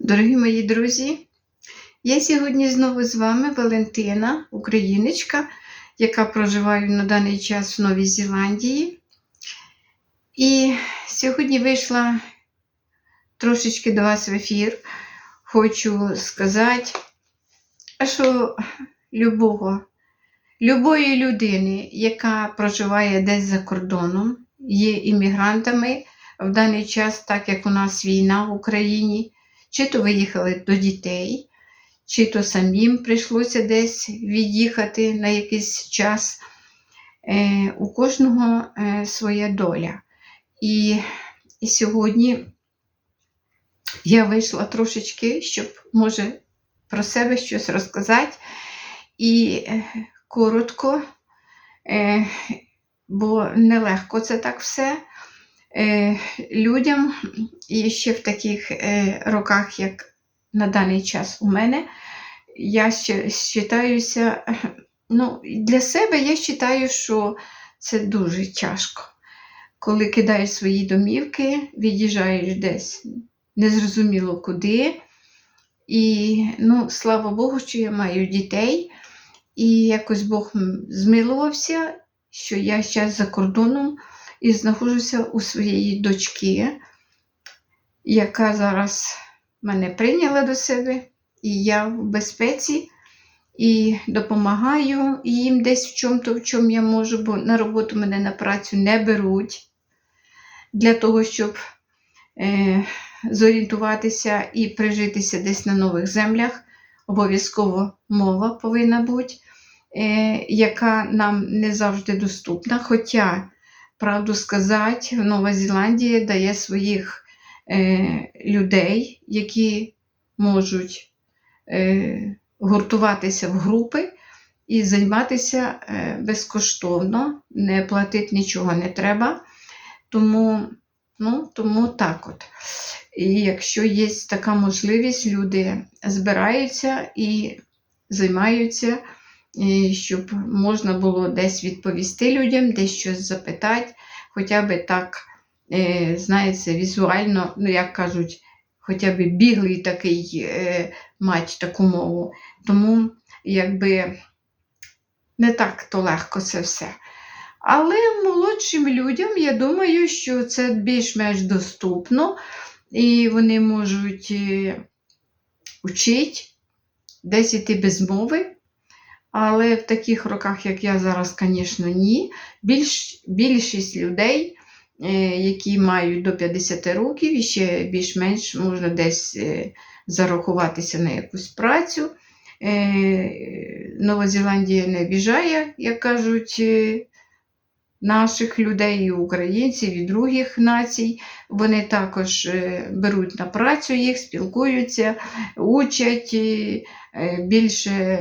Дорогі мої друзі, я сьогодні знову з вами Валентина, україночка, яка проживає на даний час в Новій Зеландії. І сьогодні вийшла трошечки до вас в ефір. Хочу сказати, що любого, любої людини, яка проживає десь за кордоном, є іммігрантами в даний час, так як у нас війна в Україні, чи то виїхали до дітей, чи то самим прийшлося десь від'їхати на якийсь час. Е, у кожного е, своя доля. І, сьогодні я вийшла трошечки, щоб, може, про себе щось розказати. І е, коротко, бо нелегко це так все. Е, людям і ще в таких е, роках, як на даний час у мене, я ще вважаюся, ну, для себе я вважаю, що це дуже тяжко. Коли кидаєш свої домівки, від'їжджаєш десь незрозуміло куди. І, ну, слава Богу, що я маю дітей. І якось Бог змилувався, що я зараз за кордоном і знаходжуся у своєї дочки, яка зараз мене прийняла до себе, і я в безпеці і допомагаю їм десь в чому-то, в чому я можу, бо на роботу мене на працю не беруть для того, щоб е, зорієнтуватися і прижитися десь на нових землях. Обов'язково мова повинна бути, е, яка нам не завжди доступна. Хоча правду сказати, Нова Зеландія дає своїх е, людей, які можуть е, гуртуватися в групи і займатися е, безкоштовно, не платити нічого не треба. Тому, ну, тому так от. І якщо є така можливість, люди збираються і займаються щоб можна було десь відповісти людям, десь щось запитати, хоча б так, е, знаєте, візуально, ну, як кажуть, хоча б біглий такий е, мать таку мову. Тому, якби не так то легко це все. Але молодшим людям, я думаю, що це більш-менш доступно, і вони можуть вчити, десь іти без мови. Але в таких роках, як я зараз, звісно, ні. Більш, Більшість людей, е, які мають до 50 років, і ще більш-менш можна десь е, зарахуватися на якусь працю. Е, Нова Зеландія не обіжає, як кажуть, наших людей, і українців, і других націй. Вони також беруть на працю їх, спілкуються, учать. Більше,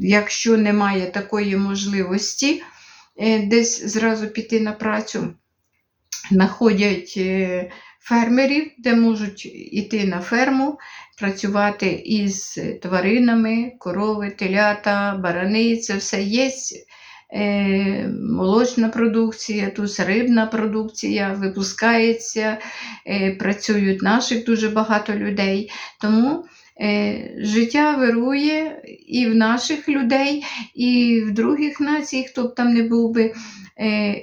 якщо немає такої можливості десь зразу піти на працю, знаходять фермерів, де можуть йти на ферму, працювати із тваринами, корови, телята, барани, це все є. Молочна продукція, тут рибна продукція випускається, працюють наших дуже багато людей. Тому життя вирує і в наших людей, і в других націй, хто б там не був би.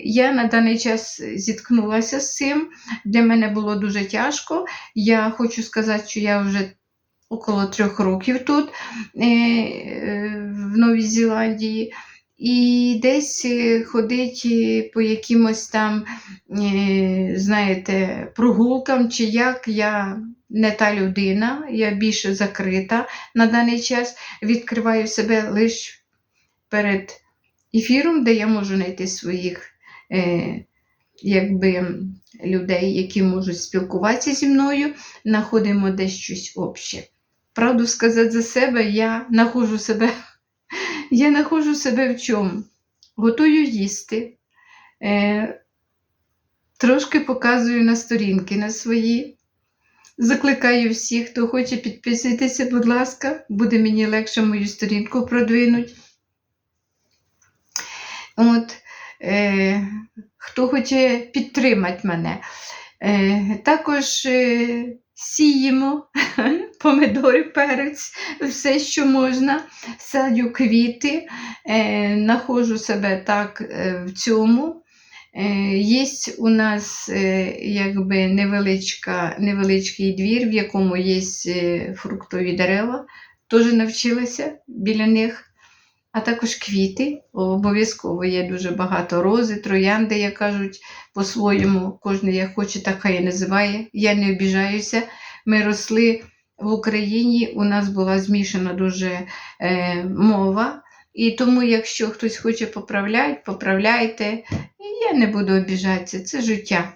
Я на даний час зіткнулася з цим. Для мене було дуже тяжко. Я хочу сказати, що я вже около трьох років тут, в Новій Зеландії. І десь ходить по якимось там, знаєте, прогулкам, чи як я не та людина, я більше закрита на даний час, відкриваю себе лише перед ефіром, де я можу знайти своїх е, якби, людей, які можуть спілкуватися зі мною, знаходимо десь щось обще. Правду сказати за себе, я знаходжу себе. Я знаходжу себе в чому? Готую їсти, е, трошки показую на сторінки на свої. Закликаю всіх, хто хоче підписуйтеся, будь ласка, буде мені легше мою сторінку продвинути. От, е, Хто хоче підтримати мене. Е, Також е, сіємо помидори, перець, все, що можна, садю квіти, е, знаходжу себе так е, в цьому. Е, Є у нас е, якби невеличка, невеличкий двір, в якому є е, фруктові дерева. Теж навчилася біля них. А також квіти. Обов'язково є дуже багато рози, троянди, як кажуть по-своєму. Кожен як хоче, так і називає. Я не обіжаюся. Ми росли в Україні, у нас була змішана дуже е, мова. І тому, якщо хтось хоче поправляти, поправляйте. Я не буду обіжатися, це життя.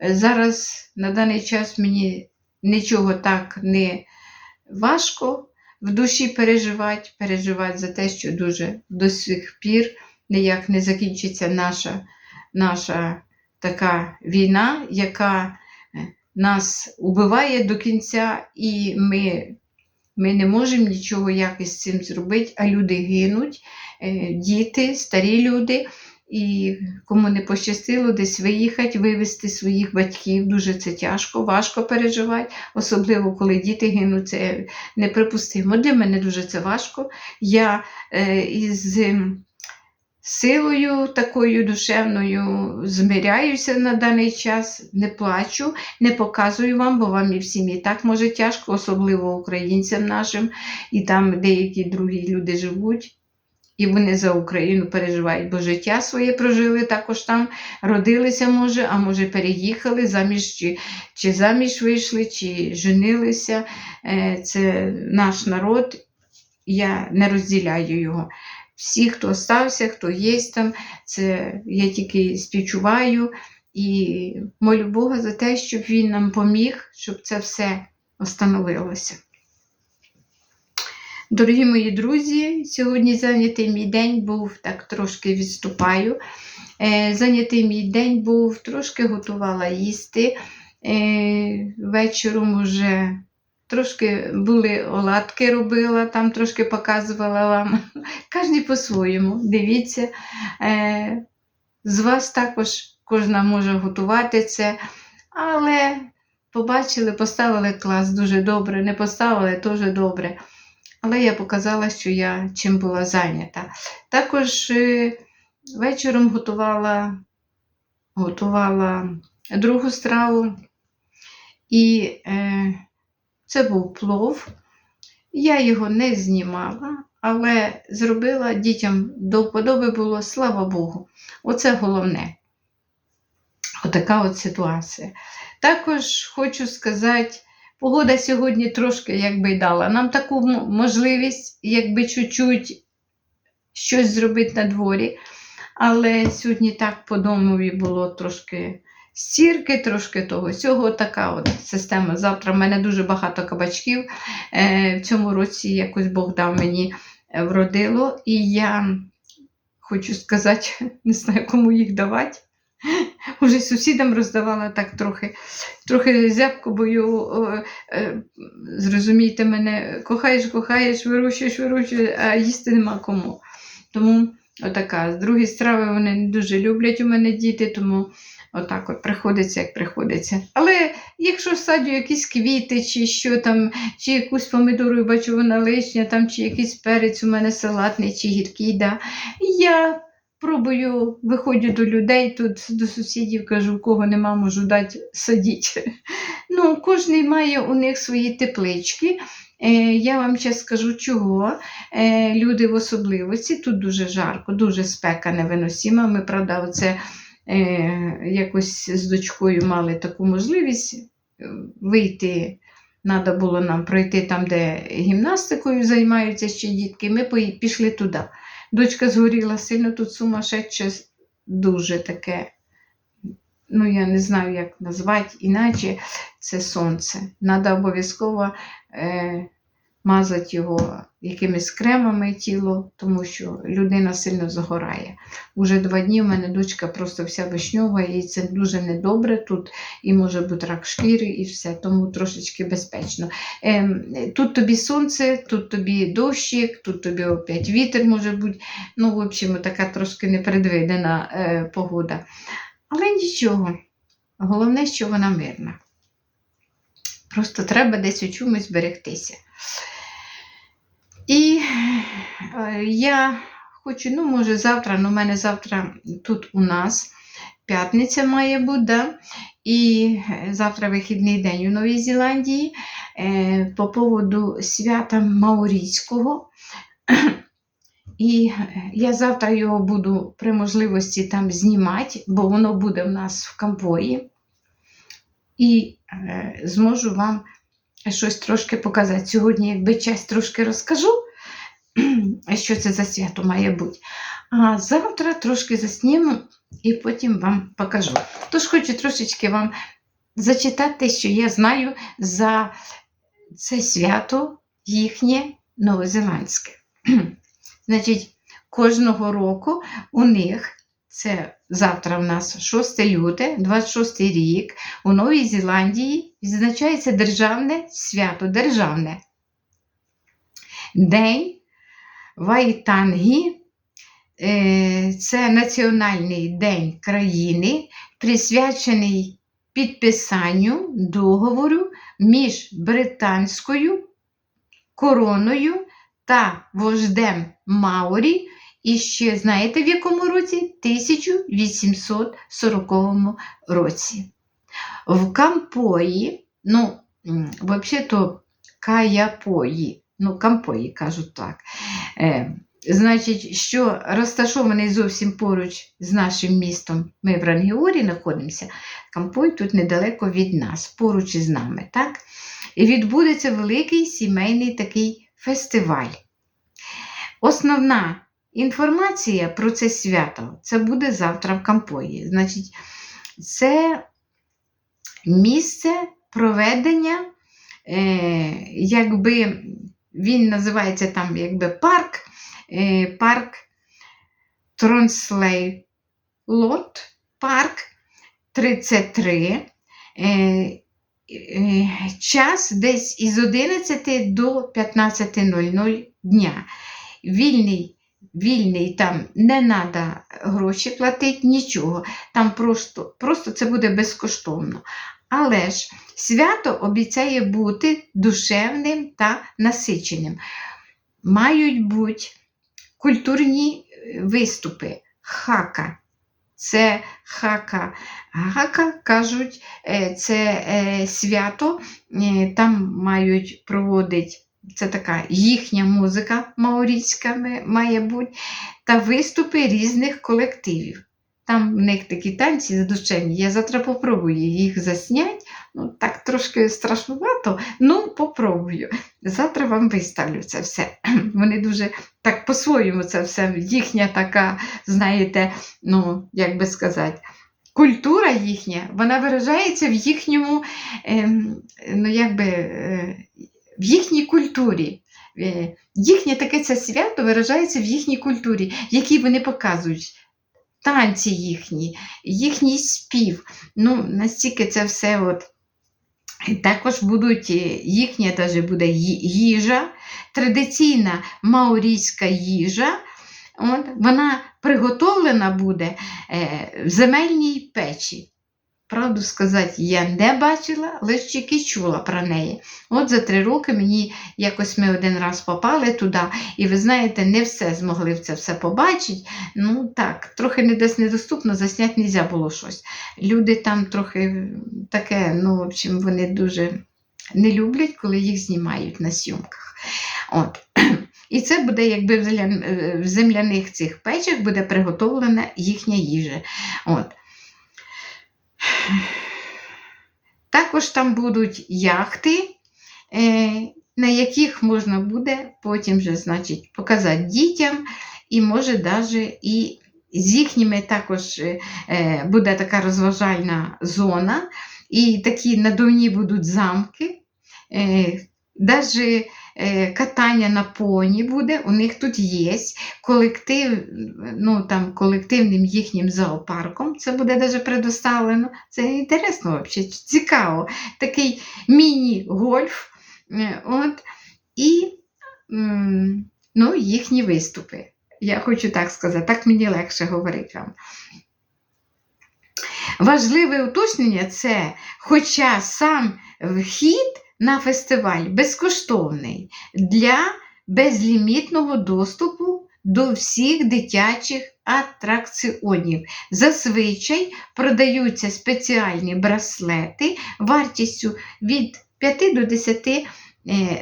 Зараз на даний час мені нічого так не важко в душі переживати, переживати за те, що дуже до сих пір ніяк не закінчиться наша, наша така війна, яка е, нас убиває до кінця, і ми, ми не можемо нічого якось з цим зробити, а люди гинуть, е, діти, старі люди. І кому не пощастило десь виїхати, вивезти своїх батьків, дуже це тяжко, важко переживати, особливо коли діти гинуть, це неприпустимо. Для мене дуже це важко. Я е, із силою такою душевною змиряюся на даний час, не плачу, не показую вам, бо вам і всім і так може тяжко, особливо українцям нашим, і там деякі другі люди живуть. І вони за Україну переживають, бо життя своє прожили також там, родилися, може, а може, переїхали заміж, чи, чи заміж вийшли, чи женилися. Е, Це наш народ, я не розділяю його. Всі, хто стався, хто є там, це я тільки співчуваю і молю Бога за те, щоб він нам поміг, щоб це все остановилося. Дорогі мої друзі, сьогодні зайнятий мій день був, так трошки відступаю. Е, Зайнятий мій день був, трошки готувала їсти. Е, Вечором уже трошки були оладки робила, там трошки показувала вам. Кожен по-своєму. Дивіться. Е, З вас також кожна може готувати це, але побачили, поставили клас дуже добре, не поставили теж добре. Але я показала, що я чим була зайнята. Також е, вечором готувала, готувала другу страву. І е, це був плов. Я його не знімала, але зробила дітям до вподоби було, слава Богу. Оце головне. Отака от ситуація. Також хочу сказати, погода сьогодні трошки якби дала нам таку можливість, якби чуть-чуть щось зробити на дворі. Але сьогодні так по домові було трошки стірки, трошки того сього. Така от система. Завтра в мене дуже багато кабачків. Е, в цьому році якось Бог дав мені е, вродило. І я хочу сказати, не знаю, кому їх давати. Уже сусідам роздавала так трохи, трохи зябко, бо е, зрозумійте мене, кохаєш, кохаєш, вирощуєш, вирощуєш, а їсти нема кому. Тому отака. З Другі страви вони не дуже люблять у мене діти, тому отак от приходиться, як приходиться. Але якщо садю якісь квіти, чи що там, чи якусь помидору, бачу, вона лишня, там, чи якийсь перець у мене салатний, чи гіркий, да, я пробую, виходжу до людей, тут до сусідів кажу, кого нема, можу дати садіть. Ну, кожен має у них свої теплички. Е, я вам зараз скажу, чого. Е, люди в особливості, тут дуже жарко, дуже спека невиносима. Ми, правда, оце е, якось з дочкою мали таку можливість вийти. Треба було нам пройти там, де гімнастикою займаються ще дітки. Ми пішли туди. Дочка згоріла сильно тут сумасшедше, дуже таке. Ну, я не знаю, як назвати, іначе це сонце. Треба обов'язково мазати його якимись кремами тіло, тому що людина сильно загорає. Уже два дні у мене дочка просто вся вишньова, і це дуже недобре тут, і може бути рак шкіри, і все, тому трошечки безпечно. Ем, тут тобі сонце, тут тобі дощик, тут тобі опять вітер може бути. Ну, в общем, така трошки непредвидена е, погода. Але нічого. Головне, що вона мирна. Просто треба десь у чомусь берегтися. І е, я хочу, ну, може, завтра, ну, у мене завтра тут у нас п'ятниця має бути, да? і е, завтра вихідний день у Новій Зеландії е, по поводу свята Маорійського. І я завтра його буду при можливості там знімати, бо воно буде в нас в Кампої. І зможу вам щось трошки показати. Сьогодні, якби час трошки розкажу, що це за свято має бути. А завтра трошки засніму і потім вам покажу. Тож хочу трошечки вам зачитати, що я знаю за це свято їхнє новозеландське. Значить, кожного року у них це завтра в нас 6 люте, 26 рік, у Новій Зеландії відзначається державне свято, державне. День Вайтангі. Е, Це національний день країни, присвячений підписанню договору між британською короною та вождем Маорі. І ще знаєте, в якому році? 1840 році. В Кампої, ну, взагалі-то Каяпої, ну, Кампої кажуть так. Е, Значить, що розташований зовсім поруч з нашим містом, ми в Рангіорі знаходимося, Кампой тут недалеко від нас, поруч із нами. так? І відбудеться великий сімейний такий фестиваль. Основна інформація про це свято це буде завтра в Кампої. Значить, це місце проведення, е, якби він називається там якби парк, е, парк Тронслей Лот, парк 33. Е, е, час десь із 11 до 15.00 дня. Вільний, вільний там не треба гроші платити, нічого. Там просто, просто це буде безкоштовно. Але ж свято обіцяє бути душевним та насиченим. Мають бути культурні е, виступи, хака. Це хака. Хака кажуть, е, це е, свято, там мають проводити, це така їхня музика маорійська має бути, та виступи різних колективів. Там в них такі танці задушевні. Я завтра попробую їх засняти. Ну, так трошки страшнувато, ну попробую. Завтра вам виставлю це все. Вони дуже так по-своєму це все, їхня така, знаєте, ну, як би сказати, культура їхня, вона виражається в їхньому, ем, ну, якби, е, в їхній культурі. Е, Їхнє таке це свято виражається в їхній культурі, які вони показують. Танці їхні, їхній спів. Ну, настільки це все от. Також будуть е, їхня теж буде їжа, традиційна маорійська їжа. От, вона приготовлена буде е, в земельній печі. Правду сказати, я не бачила, лише тільки чула про неї. От за три роки мені якось ми один раз попали туди, і ви знаєте, не все змогли в це все побачити. Ну так, трохи не десь недоступно, засняти не можна було щось. Люди там трохи таке, ну, в общем, вони дуже не люблять, коли їх знімають на зйомках. От. І це буде, якби е, в земляних цих печах буде приготовлена їхня їжа. От. Також там будуть яхти, е, на яких можна буде потім вже, значить, показати дітям, і може навіть і з їхніми також е, е, буде така розважальна зона, і такі надувні будуть замки. Е, катання на поні буде, у них тут є колектив, ну там колективним їхнім зоопарком. Це буде даже предоставлено. Це інтересно, взагалі, цікаво. Такий міні-гольф. Е, От, і ну, їхні виступи. Я хочу так сказати, так мені легше говорити вам. Важливе уточнення це, хоча сам вхід на фестиваль безкоштовний для безлімітного доступу до всіх дитячих атракціонів. Зазвичай продаються спеціальні браслети вартістю від 5 до 10 е,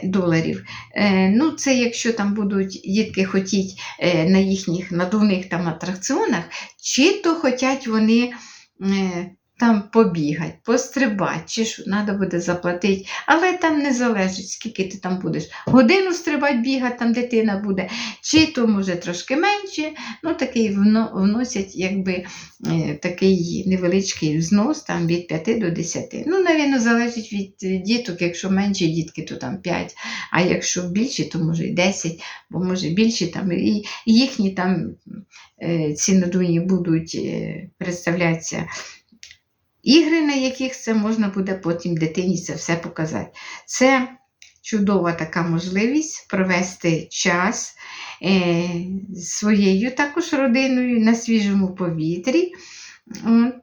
доларів. Е, Ну, це якщо там будуть дітки хотіть е, на їхніх надувних там атракціонах, чи то хочуть вони там побігати, пострибати, чи що треба буде заплатити. Але там не залежить, скільки ти там будеш. Годину стрибати, бігати, там дитина буде, чи то може трошки менше. Ну, такий вносять якби е, такий невеличкий взнос там, від 5 до 10. Ну, навіть, залежить від діток, якщо менші дітки, то там 5, а якщо більші, то може і 10, бо може більші там і їхні там е, ці надуні будуть е, представлятися. Ігри, на яких це можна буде потім дитині це все показати. Це чудова така можливість провести час е, своєю також родиною на свіжому повітрі. От.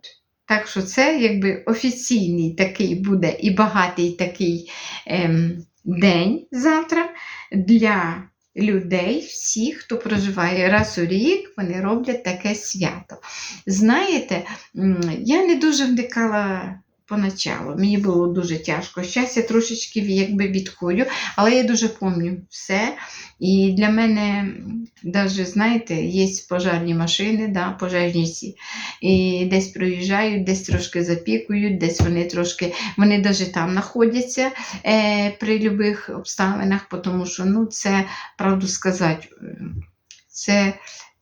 Так що це якби офіційний такий буде і багатий такий ем, день завтра для людей, всіх, хто проживає раз у рік, вони роблять таке свято. Знаєте, я не дуже вникала поначалу. Мені було дуже тяжко. Зараз я трошечки якби відходю, але я дуже пам'ятаю все. І для мене, навіть, знаєте, є пожежні машини, да, пожежниці. І десь проїжджають, десь трошки запікують, десь вони трошки, вони навіть там знаходяться е, при будь-яких обставинах, тому що ну, це, правду сказати, е, це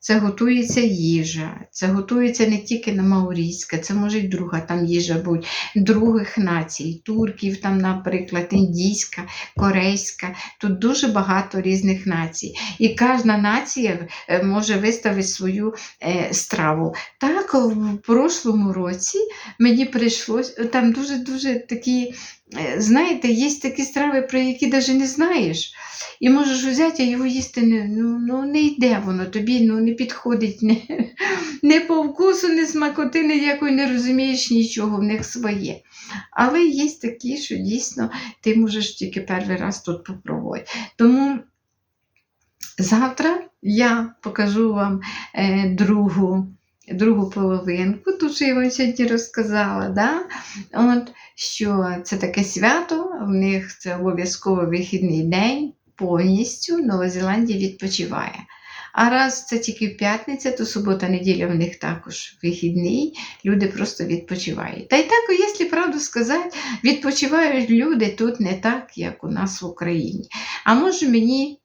це готується їжа, це готується не тільки на маорійська, це може й друга там їжа бути, других націй, турків, там, наприклад, індійська, корейська. Тут дуже багато різних націй. І кожна нація е, може виставити свою е, страву. Так, в прошлому році мені прийшлось, там дуже-дуже такі, знаєте, є такі страви, про які навіть не знаєш. І можеш взяти, а його їсти не, ну, ну, не йде воно, тобі ну, не підходить не, не по вкусу, не смакоти, ніякої не розумієш нічого, в них своє. Але є такі, що дійсно ти можеш тільки перший раз тут попробувати. Тому завтра я покажу вам е, другу. Другу половинку, ту, що я вам сьогодні розказала, да? От, що це таке свято, в них це обов'язково вихідний день, повністю Нова Зеландія відпочиває. А раз це тільки п'ятниця, то субота-неділя в них також вихідний, люди просто відпочивають. Та й так, якщо правду сказати, відпочивають люди тут не так, як у нас в Україні. А може мені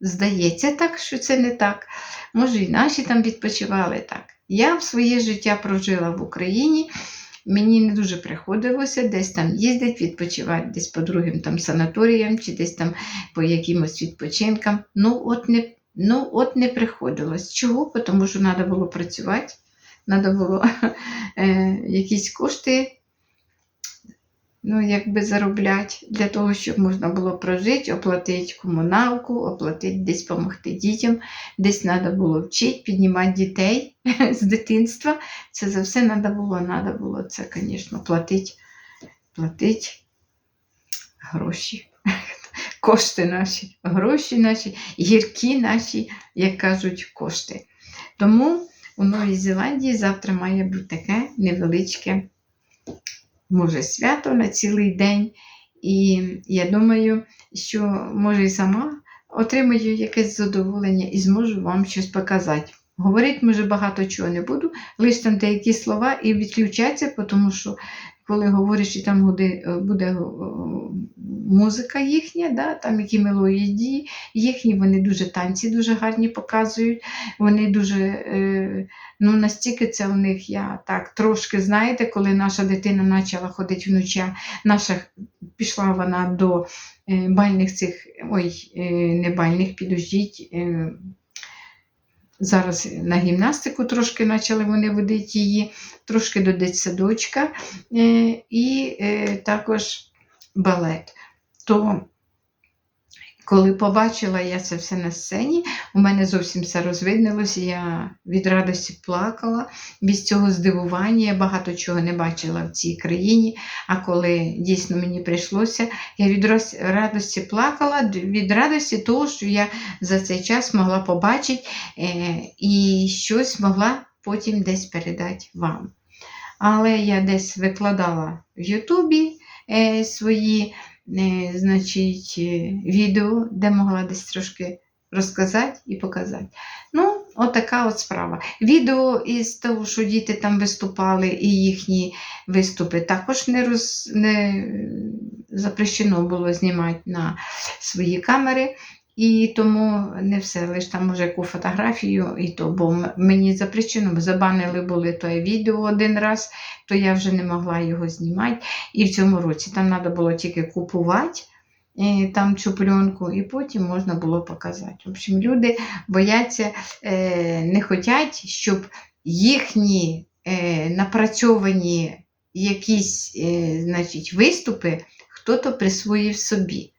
здається так, що це не так. Може, і наші там відпочивали так. Я в своє життя прожила в Україні. Мені не дуже приходилося десь там їздити, відпочивати, десь по другим там санаторіям чи десь там по якимось відпочинкам. Ну, от не, ну, от не приходилось. Чого? Тому що треба було працювати, треба було е, якісь кошти ну, якби заробляти для того, щоб можна було прожити, оплатити комуналку, оплатити десь допомогти дітям, десь треба було вчити, піднімати дітей з дитинства. Це за все треба було, треба було це, звісно, платити, платити гроші. Кошти наші, гроші наші, гіркі наші, як кажуть, кошти. Тому у Новій Зеландії завтра має бути таке невеличке може, свято на цілий день. І я думаю, що може і сама отримаю якесь задоволення і зможу вам щось показати. Говорити, може, багато чого не буду, лише там деякі слова і відключаться, тому що коли говориш, і там буде, буде е, музика їхня, да, там які мелодії їхні, вони дуже танці дуже гарні показують. Вони дуже, е, ну настільки це у них я так трошки, знаєте, коли наша дитина почала ходити вночі, наша пішла вона до е, бальних цих, ой, е, не бальних, підождіть. Зараз на гімнастику трошки почали вони водити її, трошки до дитсадочка е, і е, також балет. То Коли побачила я це все на сцені, у мене зовсім все розвиднилося. Я від радості плакала, від цього здивування. Я багато чого не бачила в цій країні. А коли дійсно мені прийшлося, я від радості плакала, від радості того, що я за цей час могла побачити е, і щось могла потім десь передати вам. Але я десь викладала в Ютубі е, свої значить, е, відео, де могла десь трошки розказати і показати. Ну, отака от справа. Відео із того, що діти там виступали, і їхні виступи також не, роз, не запрещено було знімати на свої камери. І тому не все, лише там може яку фотографію, і то, бо мені запрещено, забанили були те відео один раз, то я вже не могла його знімати. І в цьому році там треба було тільки купувати е, там цю пленку, і потім можна було показати. В общем, люди бояться, е, не хочуть, щоб їхні е, напрацьовані якісь значить, виступи хто-то присвоїв собі.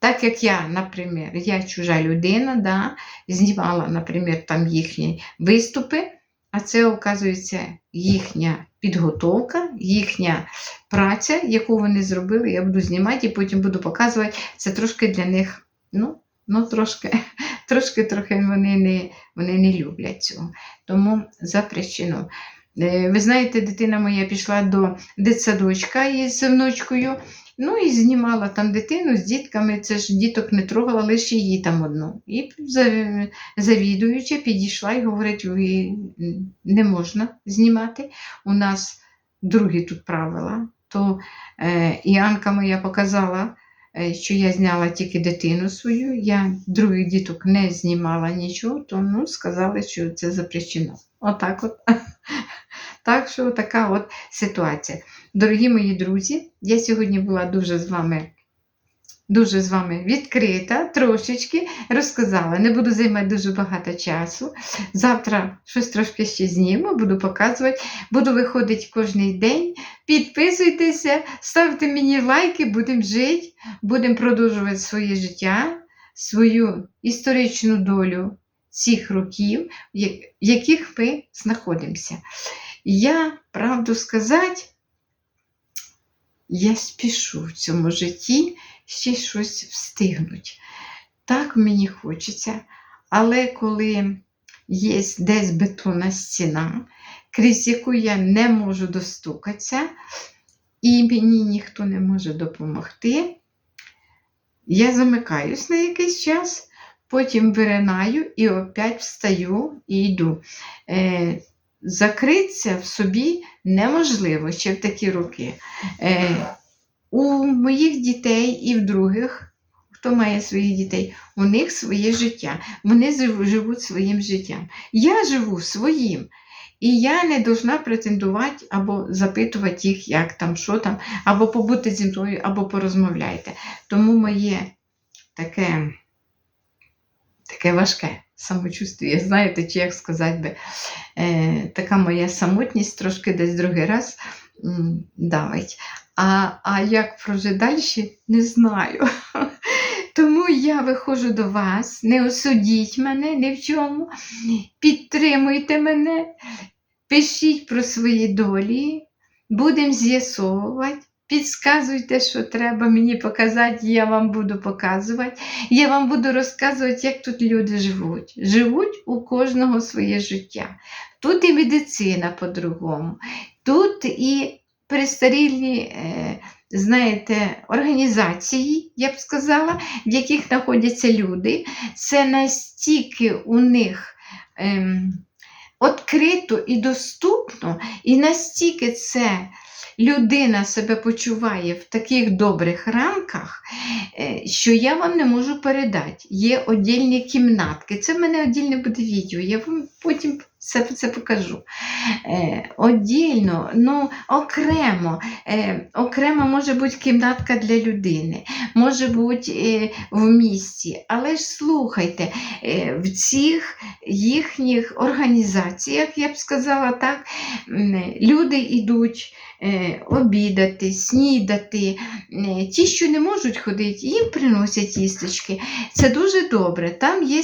Так як я, наприклад, я чужа людина, да, знімала, наприклад, там їхні виступи, а це, оказується, їхня підготовка, їхня праця, яку вони зробили, я буду знімати і потім буду показувати. Це трошки для них, ну, ну трошки, трошки трохи вони не, вони не люблять цього. Тому запрещено. Е, Ви знаєте, дитина моя пішла до дитсадочка із внучкою, ну і знімала там дитину з дітками. Це ж діток не трогала, лише її там одну. І за- завідуюча підійшла і говорить: ви не можна знімати. У нас другі тут правила. То е, Іанка моя показала, е, що я зняла тільки дитину свою, я других діток не знімала нічого, то ну, сказали, що це запрещено. Отак от. Так що така от ситуація. Дорогі мої друзі, я сьогодні була дуже з вами. Дуже з вами відкрита, трошечки розказала. Не буду займати дуже багато часу. Завтра щось трошки ще зніму, буду показувати. Буду виходити кожен день. Підписуйтеся, ставте мені лайки, будемо жити, будемо продовжувати своє життя, свою історичну долю цих років, в яких ми знаходимося. Я, правду сказати, я спішу в цьому житті ще щось встигнуть. Так мені хочеться, але коли є десь бетонна стіна, крізь яку я не можу достукатися, і мені ніхто не може допомогти, я замикаюсь на якийсь час, потім виринаю і опять встаю і йду. Закритися в собі неможливо ще в такі роки. Е, у моїх дітей і в других, хто має своїх дітей, у них своє життя. Вони живуть своїм життям. Я живу своїм. І я не должна претендувати або запитувати їх, як там, що там, або побути зі мною, або порозмовляйте. Тому моє таке, таке важке самочувствие, знаєте, чи як сказати би, е, така моя самотність трошки десь другий раз м, давить. А, а як прожити далі, не знаю. Тому я виходжу до вас, не осудіть мене ні в чому, підтримуйте мене, пишіть про свої долі, будемо з'ясовувати. Підсказуйте, що треба мені показати, я вам буду показувати. Я вам буду розказувати, як тут люди живуть. Живуть у кожного своє життя. Тут і медицина по-другому, тут і престарілі, е, знаєте, організації, я б сказала, в яких знаходяться люди. Це настільки у них. Ем, Відкрито і доступно, і настільки це людина себе почуває в таких добрих рамках, е, що я вам не можу передати. Є отдільні кімнатки. Це в мене отдільне буде відео. Я вам потім Все це покажу. Е, Отдільно, ну, окремо. Е, окремо може бути кімнатка для людини, може бути е, в місті. Але ж слухайте, е, в цих їхніх організаціях, я б сказала так, люди йдуть е, обідати, снідати. Е, Ті, що не можуть ходити, їм приносять їсточки. Це дуже добре. Там є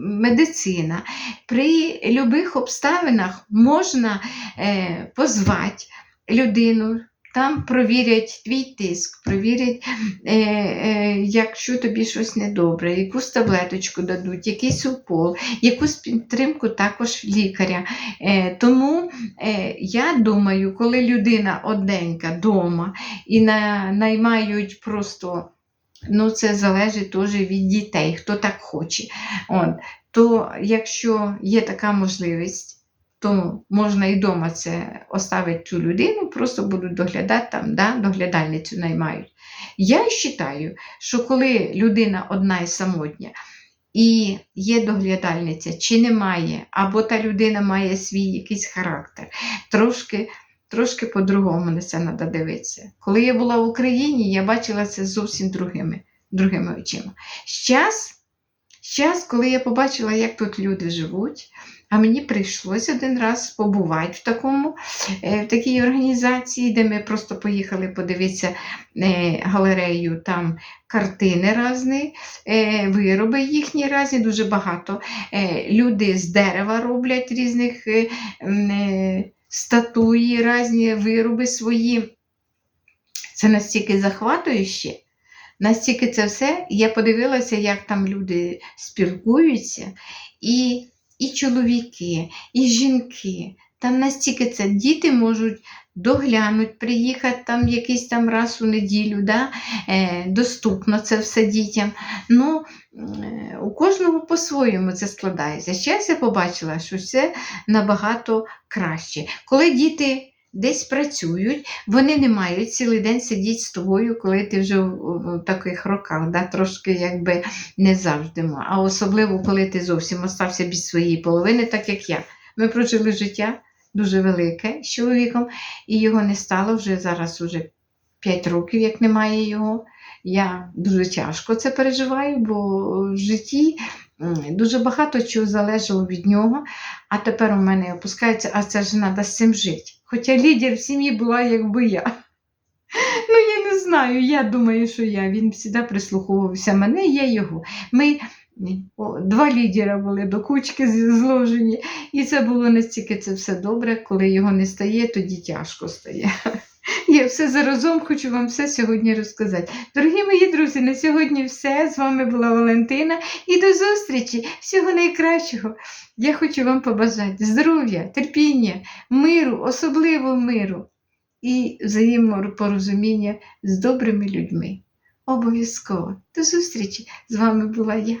медицина. При будь-яких обставинах можна е, позвати людину. Там провірять твій тиск, провірять, е, е, якщо тобі щось недобре, якусь таблеточку дадуть, якийсь укол, якусь підтримку також лікаря. Е, тому е, я думаю, коли людина одненька вдома і на, наймають просто, ну це залежить теж від дітей, хто так хоче. От, то якщо є така можливість, то можна і вдома це оставити цю людину, просто будуть доглядати там, да, доглядальницю наймають. Я вважаю, що коли людина одна і самотня, і є доглядальниця, чи немає, або та людина має свій якийсь характер, трошки, трошки по-другому на це треба дивитися. Коли я була в Україні, я бачила це зовсім другими, другими очима. Щас, щас, коли я побачила, як тут люди живуть, а мені прийшлося один раз побувати в, такому, е, в такій організації, де ми просто поїхали подивитися е, галерею, там картини різні, е, вироби їхні різні, дуже багато. Люди з дерева роблять різних статуї, різні вироби свої. Це настільки захватующе. Настільки це все, я подивилася, як там люди спілкуються, і, і чоловіки, і жінки. Там настільки це діти можуть доглянути, приїхати там якийсь там раз у неділю, да? е, доступно це все дітям. Ну, е, у кожного по-своєму це складається. Зараз я побачила, що це набагато краще. Коли діти десь працюють, вони не мають цілий день сидіти з тобою, коли ти вже в таких роках, да, трошки якби не завжди. А особливо, коли ти зовсім остався без своєї половини, так як я. Ми прожили життя дуже велике з чоловіком, і його не стало вже зараз уже 5 років, як немає його. Я дуже тяжко це переживаю, бо в житті дуже багато чого залежало від нього, а тепер у мене опускається, а це ж треба з цим жити. Хоча лідер в сім'ї була якби я. Ну, я не знаю, я думаю, що я. Він завжди прислуховувався мене, я його. Ми два лідера були до кучки зложені, і це було настільки це все добре, коли його не стає, тоді тяжко стає. Я все заразом хочу вам все сьогодні розказати. Дорогі мої друзі, на сьогодні все. З вами була Валентина і до зустрічі! Всього найкращого! Я хочу вам побажати здоров'я, терпіння, миру, особливо миру і взаємопорозуміння з добрими людьми. Обов'язково. До зустрічі! З вами була я.